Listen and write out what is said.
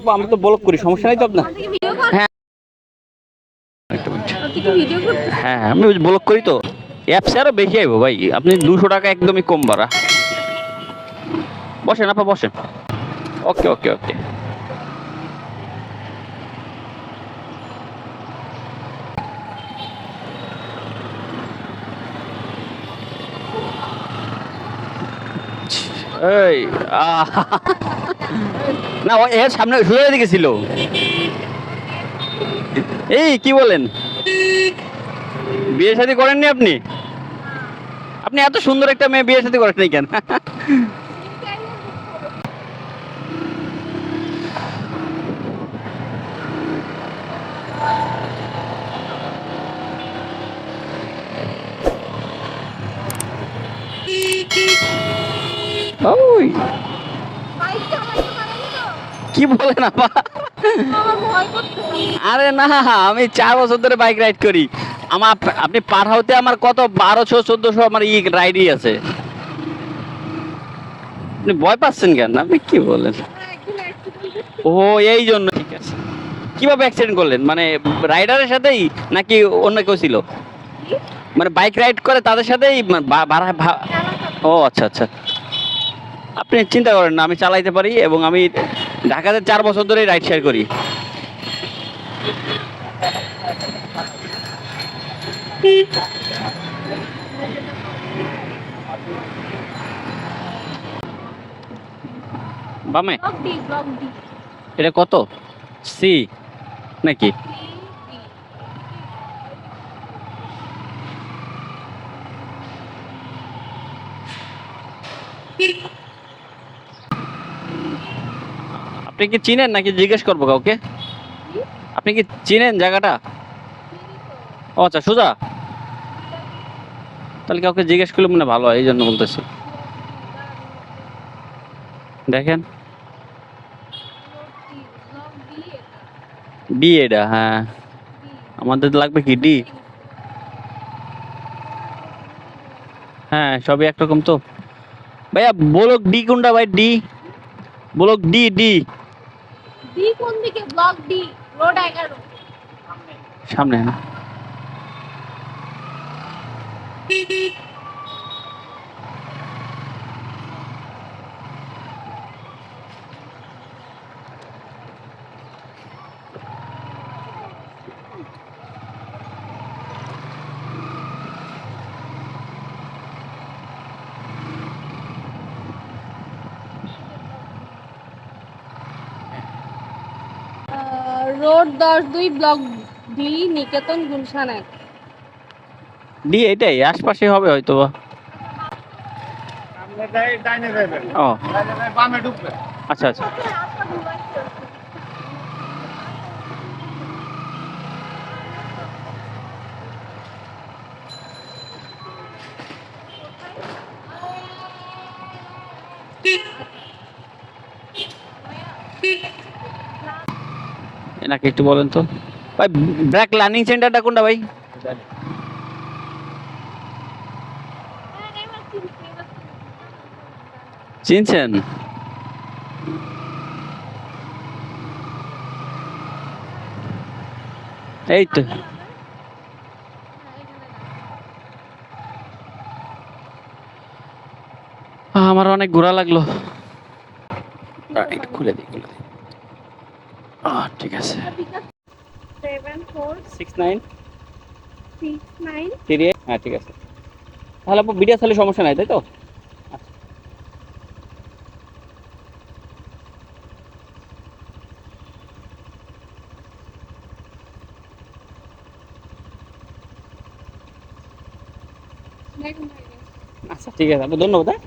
আপু আমি তো ব্লক করি সমস্যা নাই তো আপনার? হ্যাঁ। হ্যাঁ আমি ব্লক করি তো। অ্যাপসে আরও বেশি আইবো ভাই। আপনি দুশো টাকা একদমই কম বাড়া বসেন আপা বসেন। ওকে ওকে ওকে। এই। না, ও এর সামনে সোজা দিকে ছিল এই, কি বলেন? বিয়ে শাদী করেননি আপনি? আপনি এত সুন্দর একটা মেয়ে বিয়ে শাদী করেন নাই কেন? ওই বাইক তো। কি বলেন আপা? আরে না আমি চার বছর ধরে বাইক রাইড করি। আমার আপনি পাঠাওতে আমার কত? বারোশো চোদ্দশো আমার ই রাইডই আছে। আপনি ভয় পাচ্ছেন কেন? আপনি কি বলেন? ও এই জন্য ঠিক আছে। কীভাবে অ্যাক্সিডেন্ট করলেন? মানে রাইডারের সাথেই নাকি অন্য কেউ ছিল? মানে বাইক রাইড করে তাদের সাথেই ভাড়া ও আচ্ছা আচ্ছা। আপনি চিন্তা করেন না আমি চালাইতে পারি এবং আমি ঢাকাতে চার বছর ধরে রাইড শেয়ার করি। বামে? এটা কত? সি নাকি? আপনি কি চিনেন নাকি জিজ্ঞেস করব কাউকে? আপনি কি চিনেন জায়গাটা? ও আচ্ছা সোজা। তাহলে কাউকে জিজ্ঞেস করলে মনে ভালো হয়, এই জন্য বলতেছি। দেখেন। এটা হ্যাঁ। আমাদের লাগবে কি, ডি? হ্যাঁ সবই একরকম তো। ভাইয়া, বলক ডি কোনটা, ভাই, D? Block D D. D কোন দিকে? ব্লক ডি রোড 11 সামনে না? রোড দশ দুই ব্লক ডি নিকেতন গুলশান। এক ডি এটাই আশপাশে হবে হয়তো বা। ও। আচ্ছা আচ্ছা। এনাকে একটু বলেন তো। ভাই ব্র্যাক লার্নিং সেন্টারটা কোনটা ভাই? চিনছেন? এই তো। আমার অনেক ঘোরা লাগল। খুলে দিই খুলে দিই। ঠিক আছে। Seven four six nine three হ্যাঁ ঠিক আছে। তাহলে আপু ভিডিও তাহলে সমস্যা নাই তাই তো? আচ্ছা। আচ্ছা ঠিক আছে আপু ধন্যবাদ হ্যাঁ।